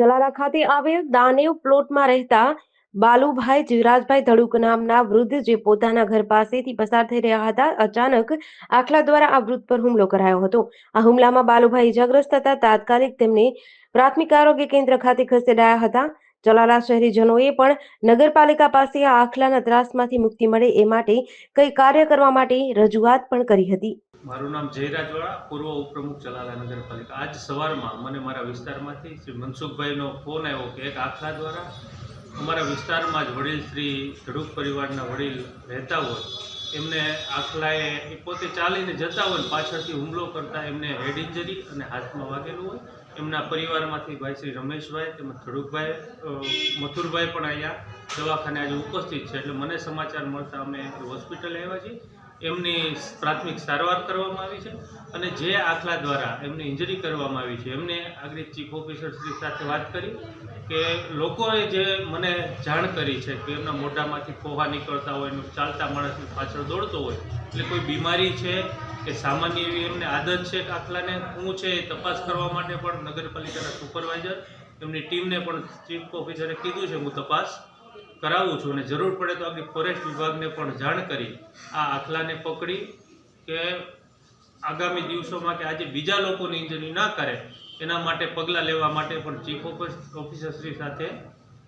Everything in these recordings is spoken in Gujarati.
જલારા ખાતે આવેલ દાનેવ પ્લોટમાં રહેતા બાલુભાઈ જીવરાજભાઈ ધડુક નામના વૃદ્ધ જે પોતાના ઘર પાસેથી પસાર થઈ રહ્યા હતા, અચાનક આખલા દ્વારા આ વૃદ્ધ પર હુમલો કરાયો હતો. આ હુમલામાં બાલુભાઈ ઇજાગ્રસ્ત હતા. તાત્કાલિક તેમને પ્રાથમિક આરોગ્ય કેન્દ્ર ખાતે ખસેડાયા હતા. જલાલા શહેરીજનોએ પણ નગરપાલિકા પાસે આ આખલાના ત્રાસમાંથી મુક્તિ મળે એ માટે કઈ કાર્ય કરવા માટે રજૂઆત પણ કરી હતી. મારું નામ જયરાજવાળા, પૂર્વ ઉપપ્રમુખ ચલાલા નગરપાલિકા આજ સવારમાં મને મારા વિસ્તારમાંથી શ્રી મનસુખભાઈનો ફોન આવ્યો કે એક આખલા દ્વારા અમારા વિસ્તારમાં જ વડીલ શ્રી, ધડુક પરિવારના વડીલ રહેતા હોય, એમને આખલાએ એ પોતે ચાલીને જતા હોય પાછળથી હુમલો કરતા એમને હેડ ઇન્જરી અને હાથમાં વાગેલું હોય. એમના પરિવારમાંથી ભાઈ શ્રી રમેશભાઈ તેમજ ધડુકભાઈ મથુરભાઈ પણ અહીંયા દવાખાને આજે ઉપસ્થિત છે. એટલે મને સમાચાર મળતા અમે હોસ્પિટલ આવ્યા છીએ. એમની પ્રાથમિક સારવાર કરવામાં આવી છે અને જે આખલા દ્વારા એમને ઇન્જરી કરવામાં આવી છે. એમને આગળ ચીફ ઓફિસર શ્રી સાથે વાત કરી કે લોકોએ જે મને જાણ કરી છે કે એમના મોઢામાંથી ફોહા નીકળતા હોય, એનું ચાલતા માણસની પાછળ દોડતો હોય, એટલે કોઈ બીમારી છે કે સામાન્ય એવી એમને આદત છે કે આખલાને? શું છે એ તપાસ કરવા માટે પણ નગરપાલિકાના સુપરવાઇઝર એમની ટીમને પણ ચીફ ઓફિસરે કીધું છે, હું તપાસ કરાવું છું અને જરૂર પડે તો આપણી ફોરેસ્ટ વિભાગને પણ જાણ કરી આ આખલાને પકડી કે આગામી દિવસોમાં કે આજે બીજા લોકોની ઇન્જરી ના કરે એના માટે પગલાં લેવા માટે પણ ચીફ ઓફિસરશ્રી સાથે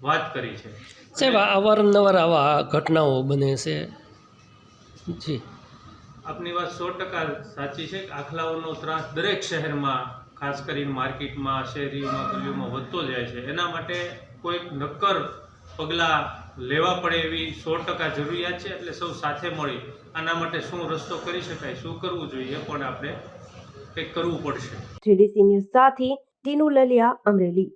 વાત કરી છે. સાહેબ અવારનવાર આવા ઘટનાઓ બને છે? જી. આપની વાત સો ટકા સાચી છે કે આખલાઓનો ત્રાસ દરેક શહેરમાં ખાસ કરીને માર્કેટમાં શહેરીમાં ગલીઓમાં વધતો જાય છે. એના માટે કોઈક નક્કર પગલાં લેવા પડે એવી સો ટકા જરૂરિયાત છે એટલે સૌ સાથે મળી આના માટે શું રસ્તો કરી શકાય, શું કરવું જોઈએ પણ આપણે કંઈક કરવું પડશે. જીડીસી ન્યૂઝ સાથે ટીનુ લલિયા અમરેલી.